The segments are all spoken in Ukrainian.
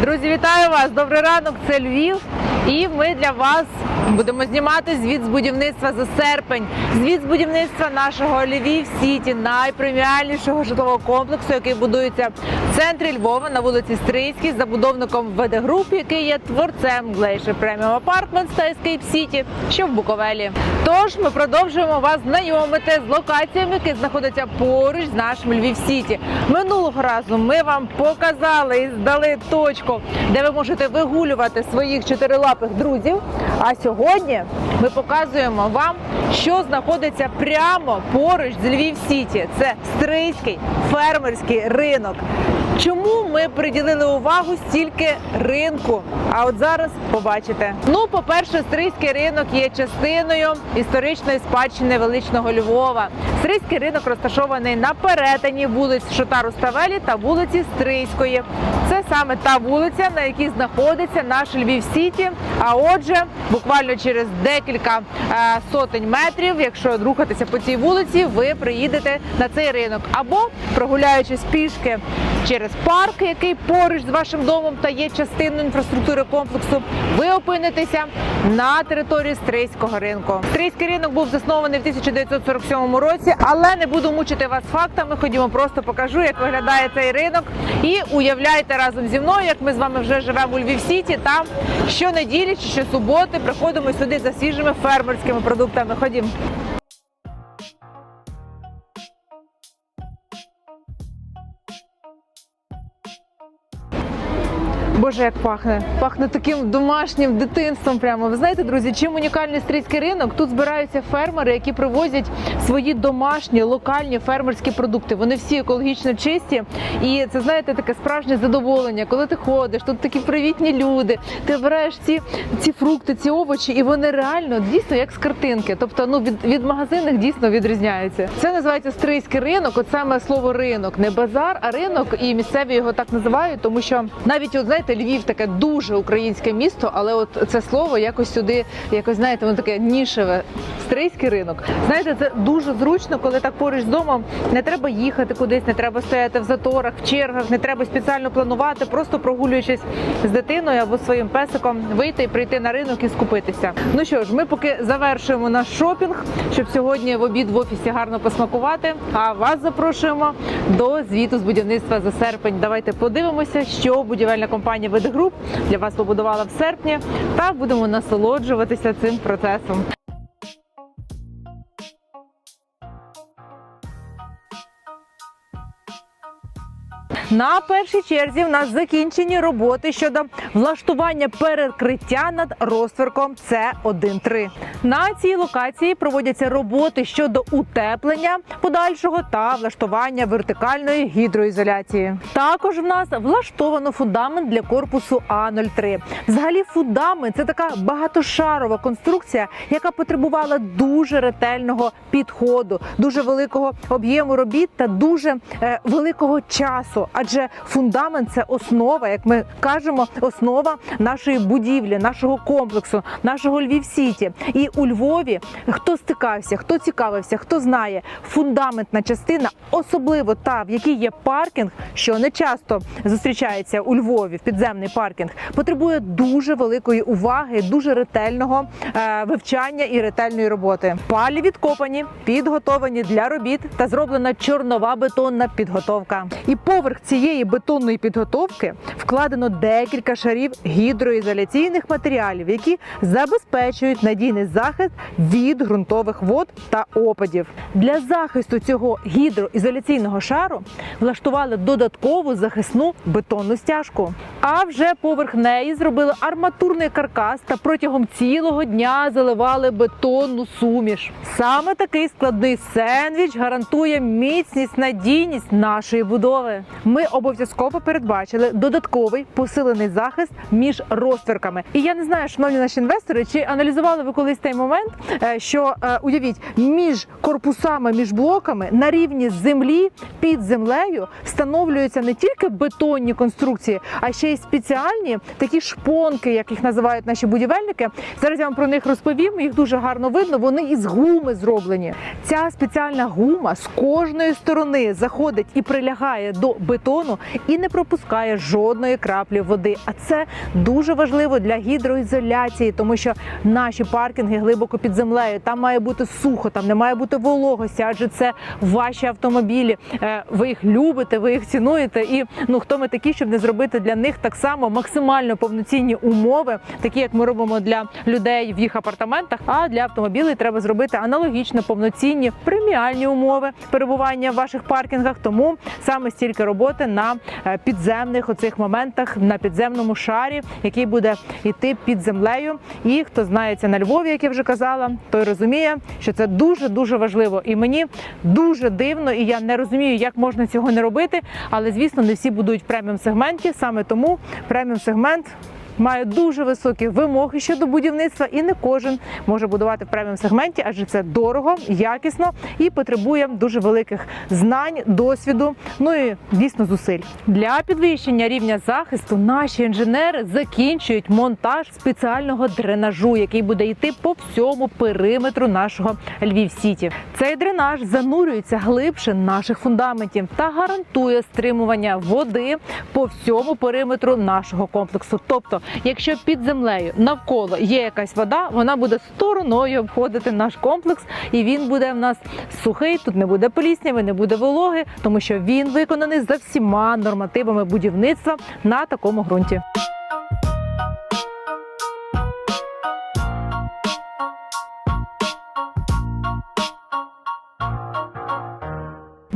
Друзі, вітаю вас! Добрий ранок! Це Львів. І ми для вас будемо знімати звіт з будівництва за серпень. Звіт з будівництва нашого Львів Сіті, найпреміальнішого житлового комплексу, який будується центрі Львова на вулиці Стрийській, з забудовником ВД Груп, який є творцем Glacier Premium Apartments та Escape City, що в Буковелі. Тож ми продовжуємо вас знайомити з локаціями, які знаходяться поруч з нашим Львів Сіті. Минулого разу ми вам показали і здали точку, де ви можете вигулювати своїх чотирилапих друзів. А сьогодні ми показуємо вам, що знаходиться прямо поруч з Львів Сіті. Це Стрийський фермерський ринок. Чому ми приділили увагу стільки ринку? А от зараз побачите. Ну, по-перше, Стрийський ринок є частиною історичної спадщини величного Львова. Стрийський ринок розташований на перетині вулиць Шота Ставелі та вулиці Стрийської. Це саме та вулиця, на якій знаходиться наш Львів Сіті. А отже, буквально через декілька е, сотень метрів, якщо рухатися по цій вулиці, ви приїдете на цей ринок або прогуляючись пішки через парк, який поруч з вашим домом та є частиною інфраструктури комплексу, ви опинитеся на території Стрийського ринку. Стрийський ринок був заснований в 1947 році, але не буду мучити вас фактами. Ходімо, просто покажу, як виглядає цей ринок. І уявляйте разом зі мною, як ми з вами вже живемо у Львів Сіті. Там щонеділі чи щосуботи приходимо сюди за свіжими фермерськими продуктами. Ходімо. Боже, як пахне. Пахне таким домашнім дитинством. Прямо ви знаєте, друзі, чим унікальний стрійський ринок? Тут збираються фермери, які привозять свої домашні локальні фермерські продукти. Вони всі екологічно чисті, і це знаєте таке справжнє задоволення. Коли ти ходиш, тут такі привітні люди. Ти обираєш ці, ці фрукти, ці овочі, і вони реально дійсно як з картинки. Тобто, ну від, від магазинних дійсно відрізняються. Це називається стрийський ринок. От саме слово ринок, не базар, а ринок, і місцеві його так називають, тому що навіть от знаєте, Львів таке дуже українське місто, але от це слово якось сюди, якось знаєте, воно таке нішеве. Стрийський ринок. Знаєте, це дуже зручно, коли так поруч з домом не треба їхати кудись, не треба стояти в заторах, в чергах, не треба спеціально планувати, просто прогулюючись з дитиною або своїм песиком, вийти і прийти на ринок і скупитися. Ну що ж, ми поки завершуємо наш шопінг, щоб сьогодні в обід в офісі гарно посмакувати. А вас запрошуємо до звіту з будівництва за серпень. Давайте подивимося, що будівельна компанія «Ведгруп» для вас побудувала в серпні, та будемо насолоджуватися цим процесом. На першій черзі в нас закінчені роботи щодо влаштування перекриття над розтверком С1-3. На цій локації проводяться роботи щодо утеплення подальшого та влаштування вертикальної гідроізоляції. Також в нас влаштовано фундамент для корпусу А03. Взагалі, фундамент це така багатошарова конструкція, яка потребувала дуже ретельного підходу, дуже великого об'єму робіт та дуже е, великого часу. Адже фундамент це основа, як ми кажемо, основа нашої будівлі, нашого комплексу, нашого Львів Сіті. І у Львові хто стикався, хто цікавився, хто знає, фундаментна частина, особливо та, в якій є паркінг, що не часто зустрічається у Львові, в підземний паркінг, потребує дуже великої уваги, дуже ретельного е, вивчання і ретельної роботи. Палі відкопані, підготовлені для робіт та зроблена чорнова бетонна підготовка. І поверх цієї бетонної підготовки вкладено декілька шарів гідроізоляційних матеріалів, які забезпечують надійний захист від ґрунтових вод та опадів. Для захисту цього гідроізоляційного шару влаштували додаткову захисну бетонну стяжку. А вже поверх неї зробили арматурний каркас та протягом цілого дня заливали бетонну суміш. Саме такий складний сендвіч гарантує міцність, надійність нашої будови. Ми обов'язково передбачили додатковий посилений захист між розтверками. І я не знаю, шановні наші інвестори, чи аналізували ви колись той момент, е, що е, уявіть, між корпусами, між блоками на рівні землі під землею встановлюються не тільки бетонні конструкції, а ще й спеціальні такі шпонки, як їх називають наші будівельники. Зараз я вам про них розповім. Їх дуже гарно видно. Вони із гуми зроблені. Ця спеціальна гума з кожної сторони заходить і прилягає до бетону. Бетону і не пропускає жодної краплі води. А це дуже важливо для гідроізоляції, тому що наші паркінги глибоко під землею. Там має бути сухо, там не має бути вологості, адже це ваші автомобілі. Е, Ви їх любите, ви їх цінуєте. І ну хто ми такі, щоб не зробити для них так само максимально повноцінні умови, такі як ми робимо для людей в їх апартаментах. А для автомобілів треба зробити аналогічно повноцінні преміальні умови перебування в ваших паркінгах. Тому саме стільки роботи на е, підземних оцих моментах на підземному шарі, який буде йти під землею. І хто знається на Львові, як я вже казала, той розуміє, що це дуже дуже важливо. І мені дуже дивно, і я не розумію, як можна цього не робити. Але звісно, не всі будують в преміум сегменті. Саме тому преміум сегмент. Має дуже високі вимоги щодо будівництва, і не кожен може будувати в преміум сегменті, адже це дорого, якісно і потребує дуже великих знань, досвіду, ну і дійсно зусиль. Для підвищення рівня захисту наші інженери закінчують монтаж спеціального дренажу, який буде йти по всьому периметру нашого Львів Сіті. Цей дренаж занурюється глибше наших фундаментів та гарантує стримування води по всьому периметру нашого комплексу. Тобто, якщо під землею навколо є якась вода, вона буде стороною обходити наш комплекс, і він буде в нас сухий. Тут не буде плісняви, не буде вологи, тому що він виконаний за всіма нормативами будівництва на такому ґрунті.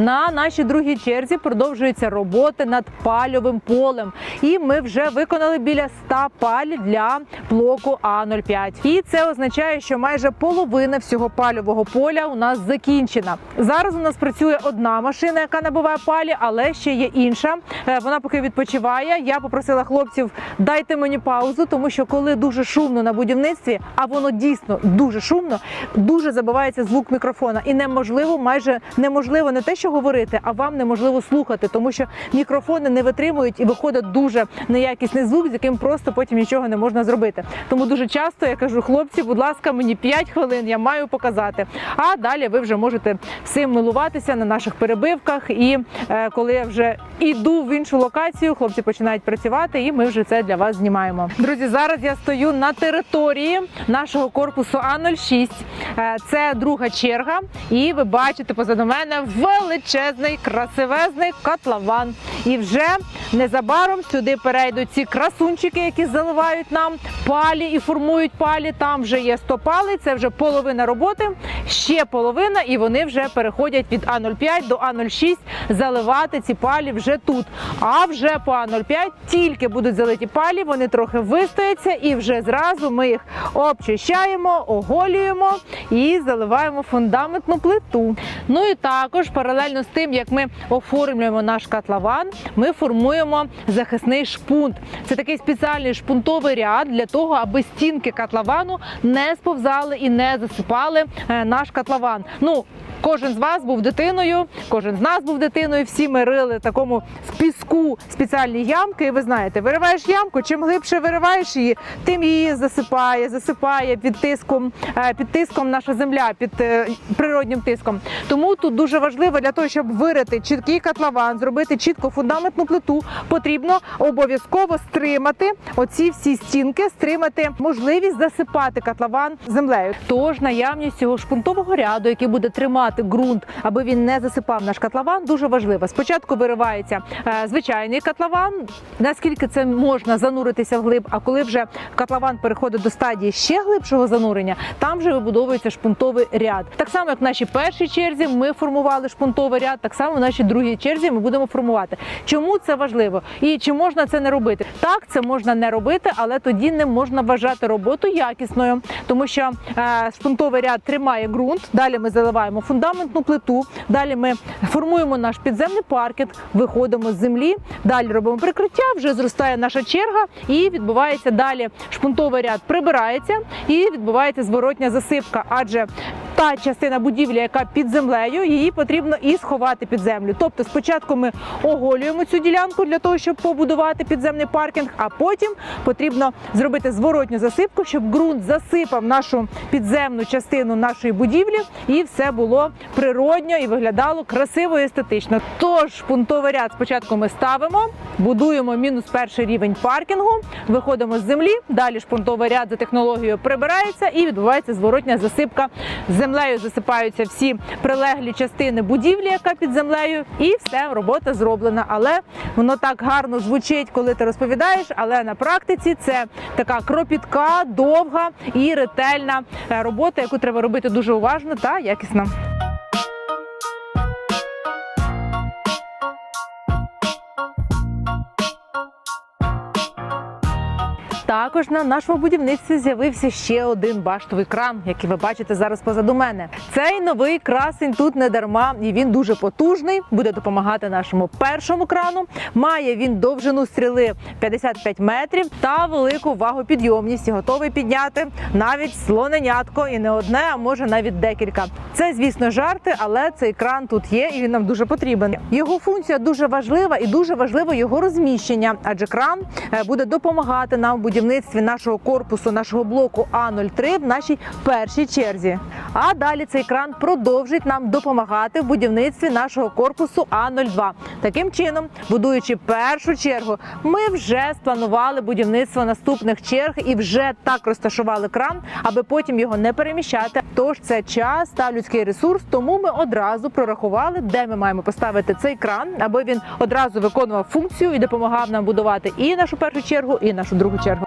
На нашій другій черзі продовжуються роботи над пальовим полем, і ми вже виконали біля 100 палів для блоку А05. І це означає, що майже половина всього пальового поля у нас закінчена. Зараз у нас працює одна машина, яка набуває палі, але ще є інша. Е, Вона поки відпочиває. Я попросила хлопців, дайте мені паузу, тому що коли дуже шумно на будівництві, а воно дійсно дуже шумно, дуже забивається звук мікрофона, і неможливо, майже неможливо не те, що говорити, а вам неможливо слухати, тому що мікрофони не витримують і виходить дуже неякісний звук, з яким просто потім нічого не можна зробити. Тому дуже часто я кажу, хлопці, будь ласка, мені 5 хвилин, я маю показати. А далі ви вже можете всім милуватися на наших перебивках. І е, коли я вже іду в іншу локацію, хлопці починають працювати, і ми вже це для вас знімаємо. Друзі, зараз я стою на території нашого корпусу А06. Е, Це друга черга, і ви бачите позаду мене величезний красивезний котлован. І вже незабаром сюди перейдуть ці красунчики, які заливають нам палі і формують палі. Там вже є 100 палей, це вже половина роботи, ще половина, і вони вже переходять від А05 до А06 заливати ці палі вже тут. А вже по А05 тільки будуть залиті палі, вони трохи вистояться, і вже зразу ми їх обчищаємо, оголюємо і заливаємо фундаментну плиту. Ну і також паралельно з тим, як ми оформлюємо наш котлован, ми формуємо захисний шпунт. Це такий спеціальний шпунтовий ряд для того, аби стінки котловану не сповзали і не засипали е, наш котлован. Ну Кожен з вас був дитиною, кожен з нас був дитиною. Всі ми рили такому піску спеціальні ямки. І ви знаєте, вириваєш ямку, чим глибше вириваєш її, тим її засипає, засипає під тиском, е, під тиском наша земля, під е, природнім тиском. Тому тут дуже важливо для того, щоб вирити чіткий котлован, зробити чітко фундаментну плиту, потрібно обов'язково стримати оці всі стінки, стримати можливість засипати котлован землею. Тож наявність цього шпунтового ряду, який буде тримати ґрунт, аби він не засипав наш котлован, дуже важливо. Спочатку виривається е, звичайний котлован, наскільки це можна зануритися вглиб. А коли вже котлован переходить до стадії ще глибшого занурення, там вже вибудовується шпунтовий ряд. Так само, як в нашій першій черзі ми формували шпунтовий ряд, так само в нашій другій черзі ми будемо формувати. Чому це важливо і чи можна це не робити? Так, це можна не робити, але тоді не можна вважати роботу якісною, тому що е, шпунтовий ряд тримає ґрунт. Далі ми заливаємо фундаментну плиту. Далі ми формуємо наш підземний паркет, виходимо з землі. Далі робимо прикриття. Вже зростає наша черга, і відбувається далі. Шпунтовий ряд прибирається і відбувається зворотня засипка, адже та частина будівлі, яка під землею, її потрібно і сховати під землю. Тобто, спочатку ми оголюємо цю ділянку для того, щоб побудувати підземний паркінг, а потім потрібно зробити зворотню засипку, щоб ґрунт засипав нашу підземну частину нашої будівлі, і все було природньо і виглядало красиво і естетично. Тож пунктовий ряд спочатку ми ставимо, будуємо мінус перший рівень паркінгу, виходимо з землі. Далі ж пунктовий ряд за технологією прибирається і відбувається зворотня засипка. Землею засипаються всі прилеглі частини будівлі, яка під землею, і все, робота зроблена. Але воно так гарно звучить, коли ти розповідаєш. Але на практиці це така кропітка, довга і ретельна е, робота, яку треба робити дуже уважно та якісно. Також на нашому будівництві з'явився ще один баштовий кран, який ви бачите зараз позаду мене. Цей новий красень тут не дарма, і він дуже потужний. Буде допомагати нашому першому крану. Має він довжину стріли 55 метрів та велику вагопідйомність. І готовий підняти навіть слоненятко, і не одне, а може навіть декілька. Це, звісно, жарти, але цей кран тут є, і він нам дуже потрібен. Його функція дуже важлива і дуже важливо його розміщення, адже кран е, буде допомагати нам в будівництві нашого корпусу, нашого блоку А03 в нашій першій черзі. А далі цей кран продовжить нам допомагати в будівництві нашого корпусу А02. Таким чином, будуючи першу чергу, ми вже спланували будівництво наступних черг і вже так розташували кран, аби потім його не переміщати. Тож це час та людський ресурс. Тому ми одразу прорахували, де ми маємо поставити цей кран, аби він одразу виконував функцію і допомагав нам будувати і нашу першу чергу, і нашу другу чергу.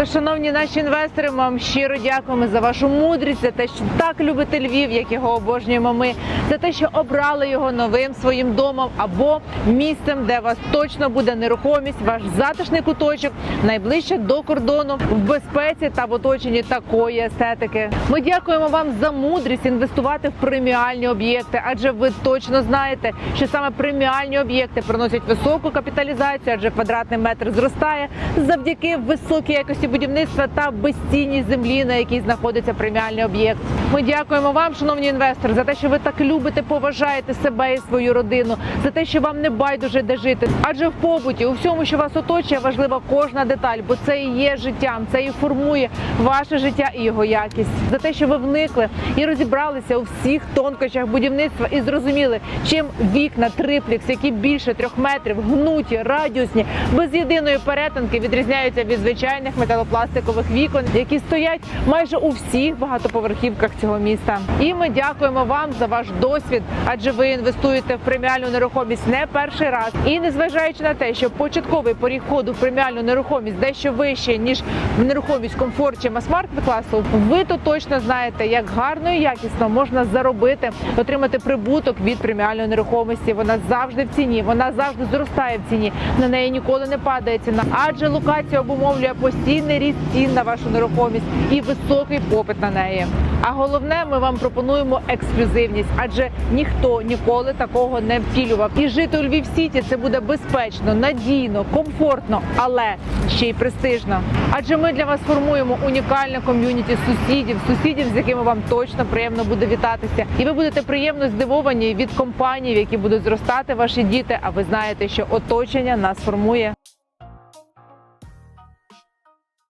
Та, шановні наші інвестори, ми вам щиро дякуємо за вашу мудрість, за те, що так любите Львів, як його обожнюємо ми, за те, що обрали його новим своїм домом або місцем, де вас точно буде нерухомість, ваш затишний куточок, найближче до кордону, в безпеці та в оточенні такої естетики. Ми дякуємо вам за мудрість інвестувати в преміальні об'єкти, адже ви точно знаєте, що саме преміальні об'єкти приносять високу капіталізацію, адже квадратний метр зростає завдяки високій якості будівництва та безцінність землі, на якій знаходиться преміальний об'єкт. Ми дякуємо вам, шановні інвестори, за те, що ви так любите, поважаєте себе і свою родину, за те, що вам не байдуже де жити. Адже в побуті, у всьому, що вас оточує, важлива кожна деталь, бо це і є життям, це і формує ваше життя і його якість. За те, що ви вникли і розібралися у всіх тонкощах будівництва і зрозуміли, чим вікна триплекс, які більше трьох метрів, гнуті, радіусні, без єдиної перетинки відрізняються від звичайних металопластикових вікон, які стоять майже у всіх багатоповерхівках цього міста. І ми дякуємо вам за ваш досвід, адже ви інвестуєте в преміальну нерухомість не перший раз. І незважаючи на те, що початковий поріг входу в преміальну нерухомість дещо вище ніж в нерухомість комфорт чи мас-маркет класу, ви то точно знаєте, як гарно і якісно можна заробити, отримати прибуток від преміальної нерухомості. Вона завжди в ціні, вона завжди зростає в ціні. На неї ніколи не падає ціна, адже локація обумовлює постійний ріст цін на вашу нерухомість і високий попит на неї. А головне, ми вам пропонуємо ексклюзивність, адже ніхто ніколи такого не втілював. І жити у Львів Сіті це буде безпечно, надійно, комфортно, але ще й престижно. Адже ми для вас формуємо унікальне ком'юніті сусідів, сусідів, з якими вам точно приємно буде вітатися, і ви будете приємно здивовані від компаній, в які будуть зростати ваші діти. А ви знаєте, що оточення нас формує.